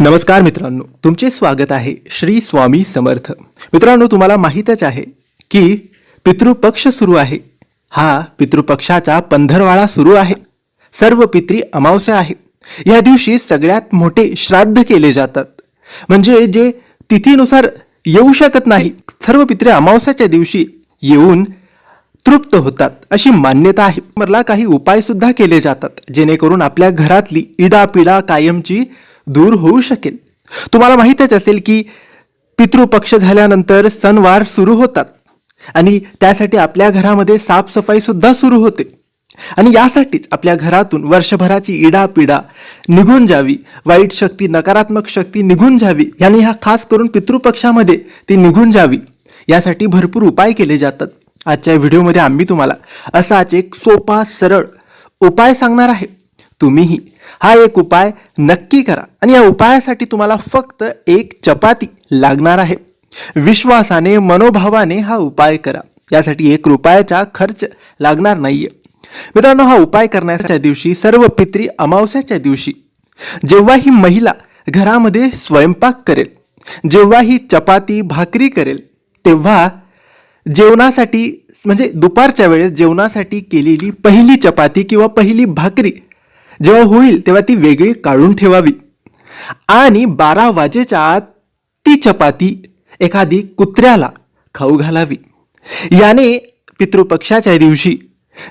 नमस्कार मित्रांनो तुमचे स्वागत आहे श्री स्वामी समर्थ. मित्रांनो तुम्हाला माहीतच आहे की पितृपक्ष सुरू आहे. हा पितृपक्षाचा पंधरवाळा सुरू आहे. सर्व पित्री अमावस्या आहे. या दिवशी सगळ्यात मोठे श्राद्ध केले जातात. म्हणजे जे तिथीनुसार येऊ शकत नाही सर्व पित्रे अमावस्याच्या दिवशी येऊन तृप्त होतात अशी मान्यता आहे. मला काही उपाय सुद्धा केले जातात जेणेकरून आपल्या घरातली इडापिडा कायमची दूर होऊ शकेल. तुम्हाला माहीतच असेल की पितृपक्ष झाल्यानंतर सणवार सुरू होतात. आणि त्यासाठी आपल्या घरामध्ये साफसफाई सुद्धा सुरू होते. आणि यासाठीच आपल्या घरातून वर्षभराची इडापिडा निघून जावी वाईट शक्ती नकारात्मक शक्ती निघून जावी याने ह्या खास करून पितृपक्षामध्ये ती निघून जावी. यासाठी भरपूर उपाय केले जातात. आजच्या व्हिडिओमध्ये आम्ही तुम्हाला असाच एक सोपा सरळ उपाय सांगणार आहे. तुम्हीही हा एक उपाय नक्की करा. आणि या उपायासाठी तुम्हाला फक्त एक चपाती लागणार आहे. विश्वासाने मनोभावाने हा उपाय करा. यासाठी एक रुपयाचा खर्च लागणार नाहीये. मित्रांनो हा उपाय करण्याच्या दिवशी सर्व पित्री अमावस्याच्या दिवशी जेव्हा ही महिला घरामध्ये स्वयंपाक करेल जेव्हा ही चपाती भाकरी करेल तेव्हा जेवणासाठी म्हणजे दुपारच्या वेळेस जेवणासाठी केलेली पहिली चपाती किंवा पहिली भाकरी जेव्हा होईल तेव्हा ती वेगळी काढून ठेवावी. आणि बारा वाजेच्या आत ती चपाती एखादी कुत्र्याला खाऊ घालावी. याने पितृपक्षाच्या दिवशी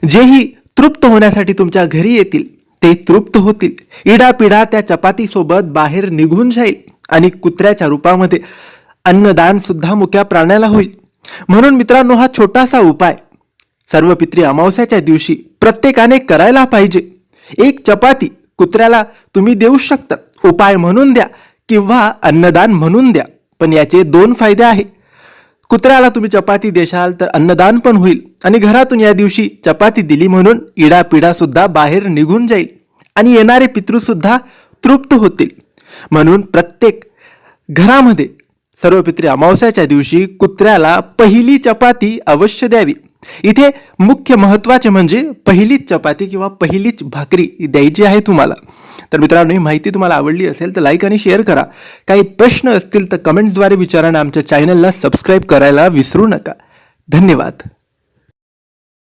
जेही तृप्त होण्यासाठी तुमच्या घरी येतील ते तृप्त होतील. इडापिडा त्या चपातीसोबत बाहेर निघून जाईल आणि कुत्र्याच्या रूपामध्ये अन्नदान सुद्धा मुक्या प्राण्याला होईल. म्हणून मित्रांनो हा छोटासा उपाय सर्व पित्री अमावस्याच्या दिवशी प्रत्येकाने करायला पाहिजे. एक चपाती कुत्र्याला तुम्ही देऊ शकता उपाय म्हणून द्या किंवा अन्नदान म्हणून द्या पण याचे दोन फायदे आहे. कुत्र्याला तुम्ही चपाती देशाल तर अन्नदान पण होईल आणि घरातून या दिवशी चपाती दिली म्हणून इडापिडा सुद्धा बाहेर निघून जाईल आणि येणारे पितृसुद्धा तृप्त होतील. म्हणून प्रत्येक घरामध्ये सर्व पित्री अमावस्याच्या दिवशी कुत्र्याला पहिली चपाती अवश्य द्यावी. इथे मुख्य महत्त्वाचे म्हणजे पहिलीच चपाती किंवा पहिलीच भाकरी द्यायची आहे तुम्हाला. तर मित्रांनो ही माहिती तुम्हाला आवडली असेल तर लाईक आणि शेअर करा. काही प्रश्न असतील तर कमेंट्सद्वारे विचारा आणि आमच्या चॅनलला सबस्क्राईब करायला विसरू नका. धन्यवाद.